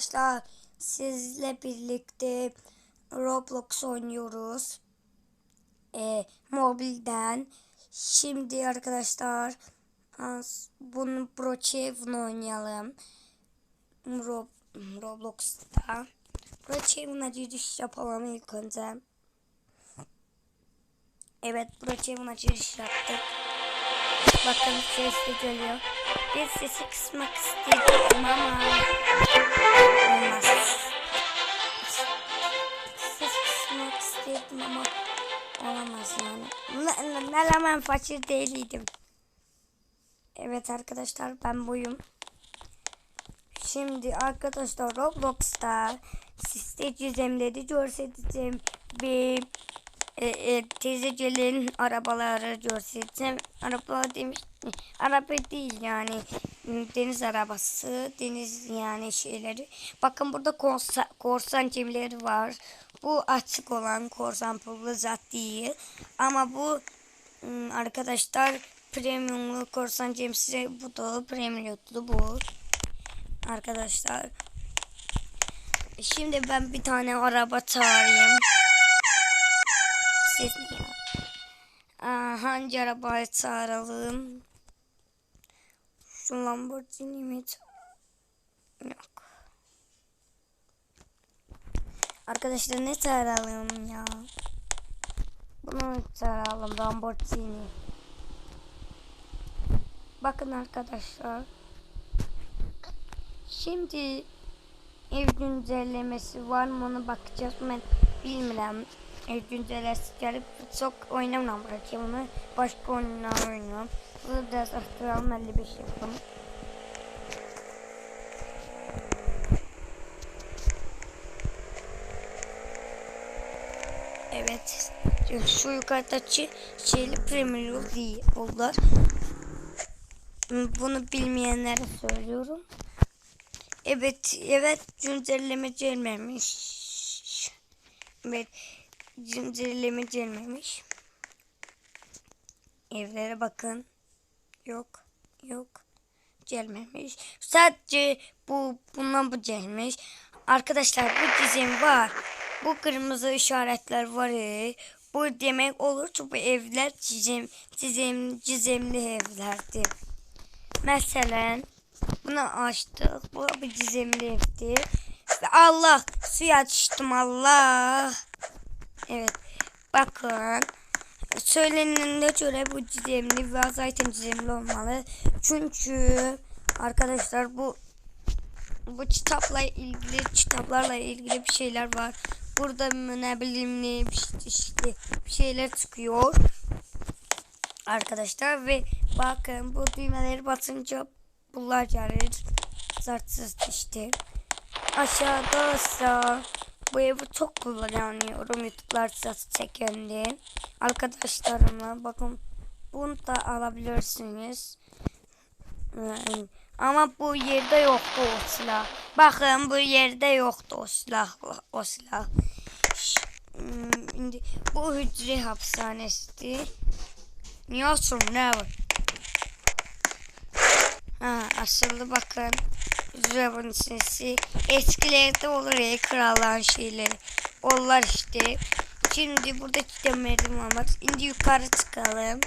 Arkadaşlar sizle birlikte Roblox oynuyoruz. Ee, mobilden. Şimdi arkadaşlar bunu Brochev'in oynayalım. Rob, Roblox'ta. Brochev'ine giriş yapalım ilk önce. Evet Brochev'ine giriş yaptık. Bakın ses de geliyor. Bir sesi kısmak istedim ama olmaz. Ses kısmak istedim ama olamaz yani. Ne, hemen fakir değildim. Evet arkadaşlar ben buyum. Şimdi arkadaşlar Roblox'ta sizde gizemleri göstereceğim bir e, e, teyzecilerin arabaları göstereceğim. Araba demiş araba değil yani deniz arabası deniz yani şeyleri. Bakın burada korsa, korsan gemileri var. Bu açık olan korsan pullu zat değil. Ama bu arkadaşlar premiumlu korsan gemisi bu da premiumlu bu. Arkadaşlar Şimdi ben bir tane araba çağırayım. Ses ne ya? Aa, hangi arabayı çağıralım? Şu Lamborghini mi? Yok. Arkadaşlar ne çağıralım ya? Bunu çağıralım Lamborghini. Bakın arkadaşlar. Şimdi ev güncellemesi var mı ona bakacağız. Ben bilmiyorum. Ev güncellemesi gelip çok oynamam onu. Başka oyunlar oynuyorum. Bunu biraz aktaralım 55 yapalım. Evet. Şu yukarıdaki şeyli Premier değil. Onlar. Bunu bilmeyenlere söylüyorum. Evet, evet güncelleme gelmemiş. Evet, güncelleme gelmemiş. Evlere bakın. Yok, yok. Gelmemiş. Sadece bu bundan bu gelmiş. Arkadaşlar bu dizim var. Bu kırmızı işaretler var. Bu demek olur ki bu evler cizim, cizim, cizimli evlerdir. Mesela bunu açtık. Bu bir gizemli evdi. Ve Allah suya düştüm Allah. Evet. Bakın. Söylenene göre bu gizemli ve zaten gizemli olmalı. Çünkü arkadaşlar bu bu kitapla ilgili kitaplarla ilgili bir şeyler var. Burada ne bileyim ne işte bir şeyler çıkıyor. Arkadaşlar ve bakın bu düğmeleri basınca bunlar gelir. Zartsız işte. Aşağıda ise bu evi çok kullanıyorum. Youtube'lar satı çekendi. Arkadaşlarımla bakın bunu da alabilirsiniz. Ama bu yerde yoktu o silah. Bakın bu yerde yoktu o silah. O silah. Ş- hmm, Şimdi bu hücre hapishanesi. Niye olsun ne var? Ha asıllı bakın. Hücre sesi. Eskilerde olur ya kralların şeyleri. Onlar işte. Şimdi burada merdiven var. Şimdi yukarı çıkalım.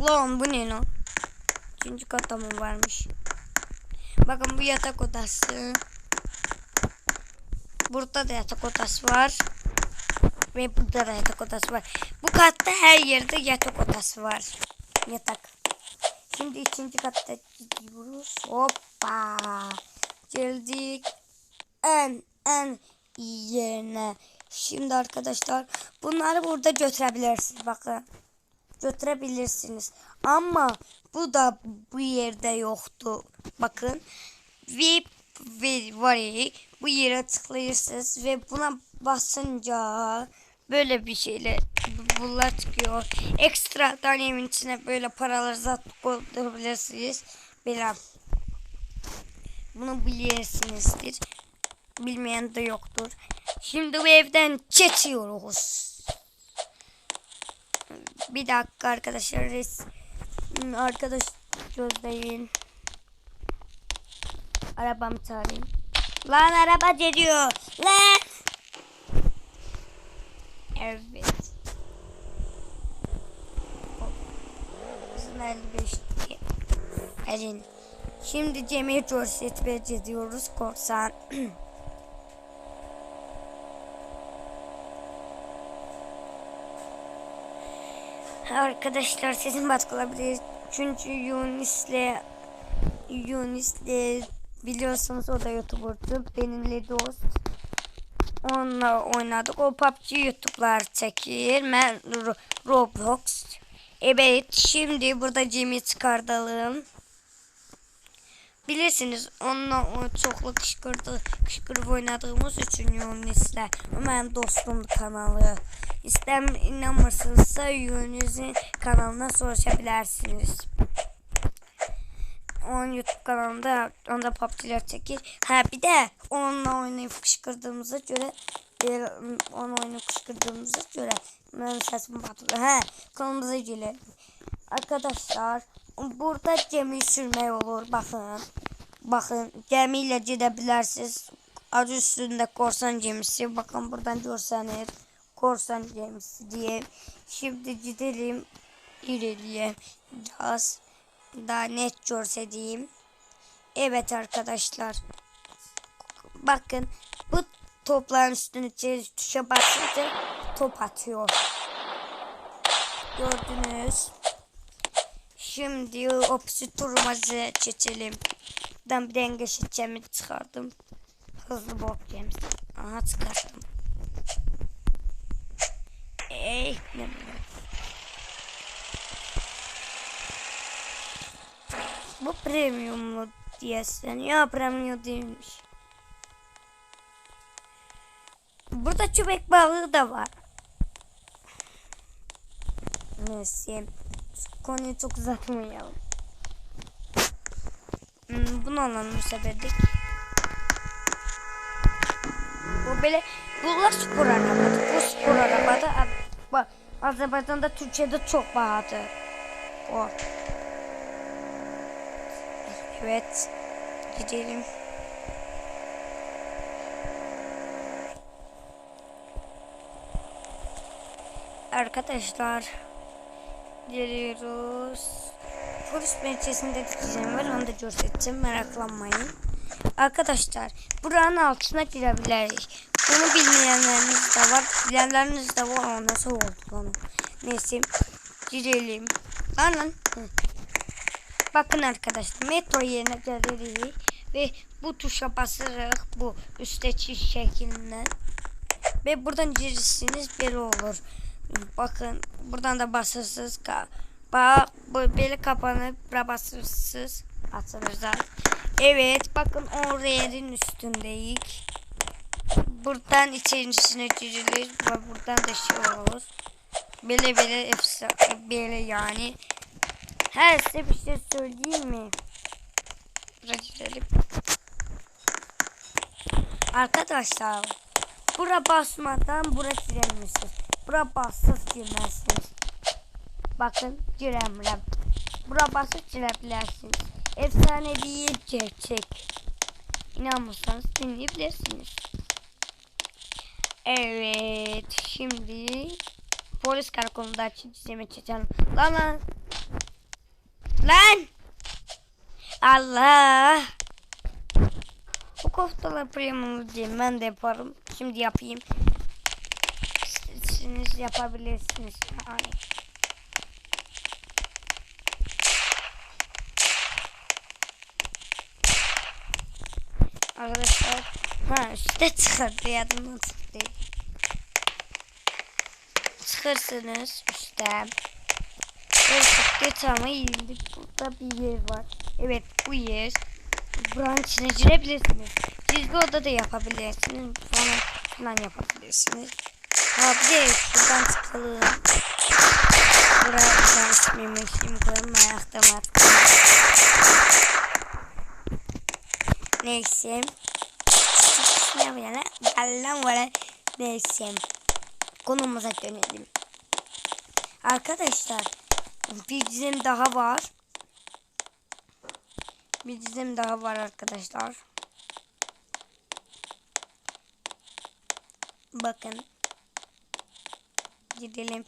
Lan bu ne lan? Üçüncü kata mı varmış? Bakın bu yatak odası. Burada da yatak odası var. Ve burada da yatak odası var. Bu katta her yerde yatak odası var. Yatak. Şimdi ikinci katta gidiyoruz. Hoppa. Geldik. En en yerine. Şimdi arkadaşlar bunları burada götürebilirsiniz. Bakın. Götürebilirsiniz. Ama bu da bu yerde yoktu. Bakın. Ve, ve var bu yere tıklayırsınız ve buna basınca böyle bir şeyle bu- bunlar çıkıyor. Ekstradan evin içine böyle paraları zat koyabilirsiniz. Böyle bunu biliyorsunuzdur. Bilmeyen de yoktur. Şimdi bu evden geçiyoruz. Bir dakika arkadaşlar. Arkadaş gözleyin. Arabamı çağırayım. Lan araba geliyor. Lan. Evet. Hızın 55 diye. Erin. Şimdi Cemil Corset ediyoruz korsan. Arkadaşlar sesim batkılabilir. Çünkü Yunis'le Yunis'le biliyorsunuz o da YouTuber'dı. Benimle dost. Onunla oynadık. O PUBG YouTube'lar çekir. Ben Ro- Roblox. Evet şimdi burada Jimmy çıkartalım. Bilirsiniz onunla o çoklu kışkırdı, kışkırıp oynadığımız için Yunis'le. O benim dostum kanalı. İstem inanmırsınızsa Yunis'in kanalına soruşabilirsiniz. Onun YouTube kanalında onda PUBG'ler çekir. Ha bir de onunla oynayıp kışkırdığımıza göre bir, onu oynayıp kışkırdığımıza göre benim sesim patladı. Ha kanalımıza gelelim. Arkadaşlar burada gemi sürmək olur. Baxın. Baxın gemi ilə gedə bilərsiniz. Adı üstündə korsan gemisi. Bakın buradan görseniz korsan gemisi diye. Şimdi gidelim ilerleyeyim. Biraz daha net görsediğim. Evet arkadaşlar. Bakın bu topların üstüne tuşa basınca top atıyor. Gördünüz. Şimdi opsitürümüzü geçelim. Ben bir denge seçeceğimi çıkardım. Hızlı bok games. Aha çıkarttım. Ey ne bileyim. Bu premiumlu diyesin. Ya premium değilmiş. Burada köpek balığı da var. Neyse. Konuyu çok uzatmayalım. Hmm, bunu anlamı sebedik. Bu böyle bunlar spor arabada. Bu spor arabada bak Azerbaycan'da Türkiye'de çok pahalı. O. Evet. Gidelim. Arkadaşlar geliyoruz. Polis merkezinde dikeceğim var onu da göstereceğim meraklanmayın. Arkadaşlar buranın altına girebiliriz. Bunu bilmeyenleriniz de var. Bilenleriniz de var ama nasıl oldu lan? Neyse girelim. Lan lan. Bakın arkadaşlar metro yerine geliriz ve bu tuşa basırıq bu üstteki şeklinden ve buradan girirsiniz böyle olur. Bakın buradan da basırsınız. Bak böyle kapanıp basırsınız. Açılır zaten. Evet bakın o yerin üstündeyiz. Buradan içerisine girilir buradan da şey olur. Böyle böyle efsane böyle yani. Her size bir şey söyleyeyim mi? Girelim. Arkadaşlar bura basmadan bura giremezsiniz. Bura bassız girmezsiniz. Bakın giremrem. Bura basıp girebilirsiniz. Efsane bir gerçek. İnanmıyorsanız dinleyebilirsiniz. Evet şimdi polis karakolunda çizime çekelim. Lan lan. Lan. Allah. Bu koftalar premium değil. Ben de yaparım. Şimdi yapayım. Siz yapabilirsiniz. Yani. Arkadaşlar. Ha işte çıkardı yadımdan çıktı. Çıkırsınız işte. Geç ama iyiydi. Burada bir yer var. Evet bu yer. Buranın içine girebilirsiniz. Çizgi oda da yapabilirsiniz. Falan falan yapabilirsiniz. Ha de şuradan çıkalım. Buraya buradan ismimi şimdi koyayım. Ayakta. Neyse. Ne Gel lan böyle. Neyse. Konumuza dönelim. Arkadaşlar bir dizem daha var. Bir dizem daha var arkadaşlar. Bakın. Gidelim.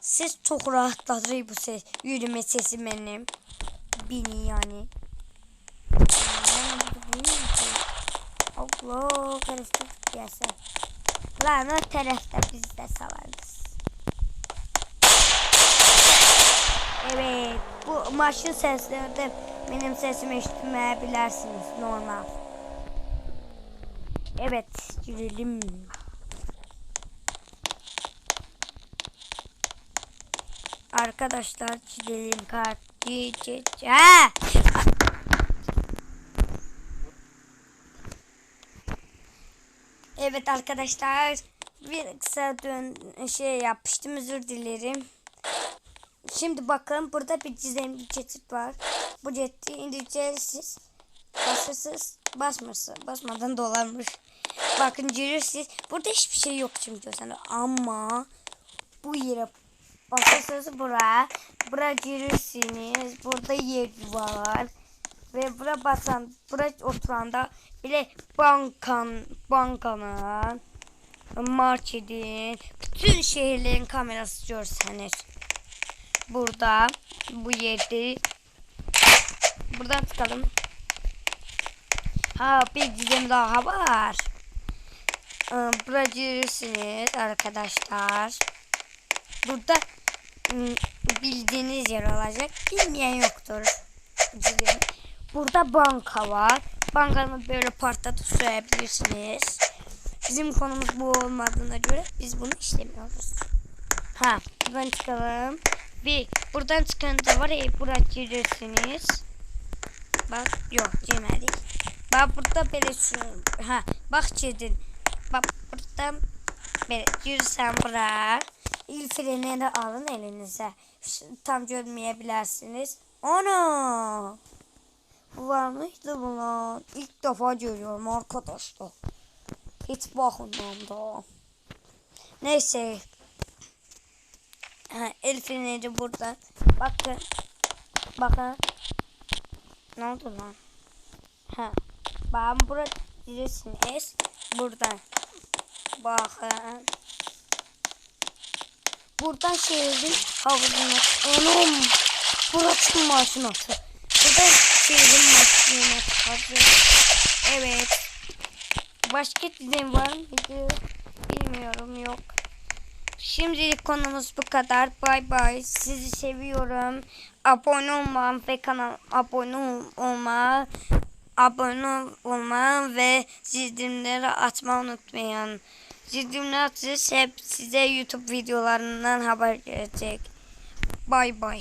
Ses çok rahatlatır bu ses. Yürüme sesi benim. Beni yani. Allah karıştırdık ya. Lan o tarafta biz de salarız. Evet. Bu maçın seslerinde benim sesimi işitmeyebilirsiniz. Normal. Evet. Girelim. Arkadaşlar gidelim kart. Ha! Evet arkadaşlar bir kısa dön şey yapmıştım özür dilerim. Şimdi bakın burada bir gizemli geçit var. Bu ceti indireceğiz. Basırsız basması basmadan dolanmış. Bakın görürsünüz. Burada hiçbir şey yok şimdi göstereyim. Ama bu yere basırsız bura. Bura görürsünüz. Burada yer var. Ve bura basan, bura oturanda bile bankan, bankanın, marketin, bütün şehirlerin kamerası görseniz. Burada, bu yerde. Buradan çıkalım. Ha bir gizem daha var. Ee, Burada görürsünüz arkadaşlar. Burada ım, bildiğiniz yer olacak. Bilmeyen yoktur. Gizem. Burada banka var. Bankanı böyle partlatıp sürebilirsiniz. Bizim konumuz bu olmadığına göre biz bunu işlemiyoruz. Ha, buradan çıkalım. Bir, buradan çıkınca var ya, girirsiniz. Bak, yok girmedik. Bak burada böyle şu, ha, bak girdin. Bak burada böyle girsen bırak. İl frenini alın elinize. Tam görmeyebilirsiniz. Ana! Bu var mıydı bu lan? İlk defa görüyorum arkadaşlar. Hiç bakmadım da. Neyse. Ha, el freneri burada. Bakın. Bakın. Ne oldu lan? Ha. Ben burada bilirsiniz. Buradan. Bakın. Buradan şehrin havuzuna. Anam. Burası maşinatı. Buradan şehrin maşinatı. Evet. Başka dilim var mıydı? Bilmiyorum yok. Şimdilik konumuz bu kadar. Bay bay. Sizi seviyorum. Abone olma ve kanal abone ol- olma abone olma ve zildirimleri atma unutmayın. Zildirimleri atırsa hep size YouTube videolarından haber gelecek. Bay bay.